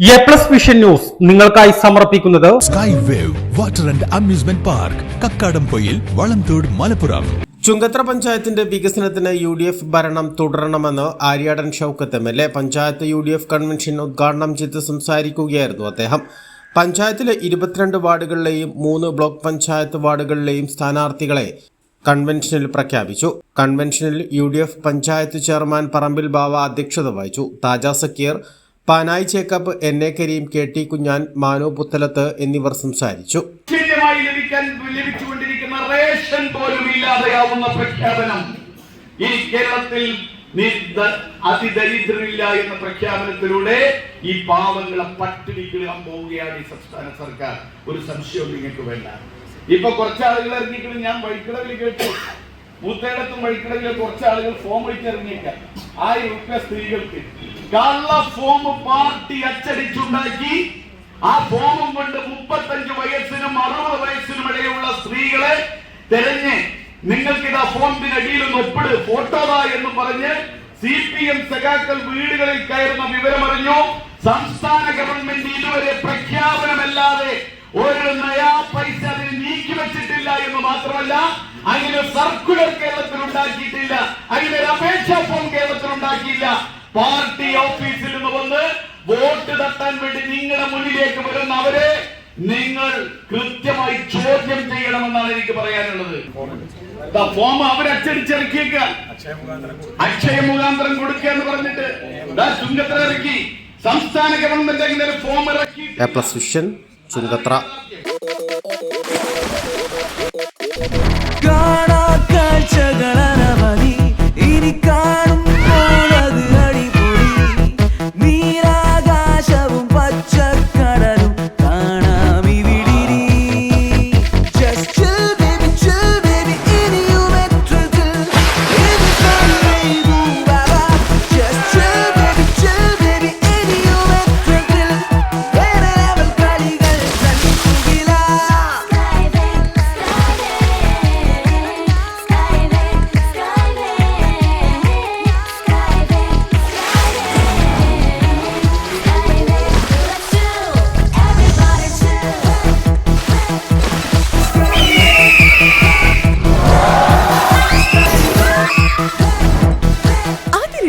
A plus vision news നിങ്ങൾക്കായി സമർപ്പിക്കുന്നത് sky wave water and amusement park Kakkadampoyil Valamthode Malappuram. Chungathara പഞ്ചായത്തിന്റെ വികസനത്തിന് U D F ഭരണം തുടരണമെന്ന് Aryadan Shoukath M L A. Panchayat U D F convention ഉദ്ഘാടനം ചെയ്ത് സംസാരിക്കുകയായിരുന്നു അദ്ദേഹം. പഞ്ചായത്തിലെ ഇരുപത്തിരണ്ട് വാർഡുകളിലെയും മൂന്ന് ബ്ലോക്ക് പഞ്ചായത്ത് വാർഡുകളിലെയും സ്ഥാനാർത്ഥികളെ കൺവെൻഷനിൽ പ്രഖ്യാപിച്ചു. കൺവെൻഷനിൽ U D F panchayat chairman Parambil Bava അധ്യക്ഷത വഹിച്ചു. Thaja Sakkeer Panayi Chekkapp N. A. Kareem K. T. Kunjan Manu Puthalath എന്നിവർ സംസാരിച്ചു. ലഭിച്ചുകൊണ്ടിരിക്കുന്ന റേഷൻ പോലും ഇല്ലാതെയാവുന്ന പ്രഖ്യാപനം. ഈ കേരളത്തിൽ അതിദരിദ്രരില്ല എന്ന പ്രഖ്യാപനത്തിലൂടെ ഈ പാവങ്ങളെ പട്ടിണിക്കിടാൻ പോവുകയാണ് ഈ സംസ്ഥാന സർക്കാർ. ഒരു സംശയവും നിങ്ങൾക്ക് വേണ്ട. ഇപ്പൊ കുറച്ച് ആളുകൾ ഇറങ്ങിയിട്ട് ഞാൻ വഴിക്കടവിൽ കേട്ടു. മൂത്തേടത്തും വഴിക്കടവിലെ കുറച്ച് ആളുകൾ ഫോം വിളിച്ചിറങ്ങിയിട്ട് ആയിരം റുപ്യ സ്ത്രീകൾക്ക്. കള്ള ഫോം പാർട്ടി അച്ചടിച്ചുണ്ടാക്കി. ആ ഫോമും കൊണ്ട് മുപ്പത്തഞ്ച് വയസ്സിനും അറുപത് വയസ്സിനും ഇടയിലുള്ള സ്ത്രീകളെ തെരഞ്ഞ് നിങ്ങൾക്ക് ഇതാ ഫോമിനടിയിൽ ഒന്ന് ഒപ്പിട് ഫോട്ടോതാ എന്ന് പറഞ്ഞ് സി പി എം സഖാക്കൾ വീടുകളിൽ കയറുന്ന വിവരമറിഞ്ഞു. സംസ്ഥാന ഗവൺമെന്റ് ഇതുവരെ പ്രഖ്യാപനമല്ലാതെ ഒരു നയാ പൈസ അതിന് നീക്കി വെച്ചിട്ടില്ല എന്ന് മാത്രമല്ല അങ്ങനെ സർക്കുലർ കേരളത്തിൽ ഉണ്ടാക്കിയിട്ടില്ല അങ്ങനെ അപേക്ഷാ ഫോം കേരളത്തിൽ ഉണ്ടാക്കിയില്ല പാർട്ടി ഓഫീസിൽ നിന്ന് വന്ന് വോട്ട് തട്ടാൻ വേണ്ടി നിങ്ങളുടെ മുന്നിലേക്ക് വരുന്ന അവരെ നിങ്ങൾ കൃത്യമായി ചോദ്യം ചെയ്യണമെന്നാണ് എനിക്ക് പറയാനുള്ളത്. ഫോം അവരച്ചടിച്ചിറക്കിയേക്ക അക്ഷയ മുഖാന്തരം കൊടുക്കുക എന്ന് പറഞ്ഞിട്ട് ചുങ്കത്ര ഇറക്കി. സംസ്ഥാന ഗവൺമെന്റ് അങ്ങനെ ഒരു ഫോം ഇറക്കി ചുങ്കത്ര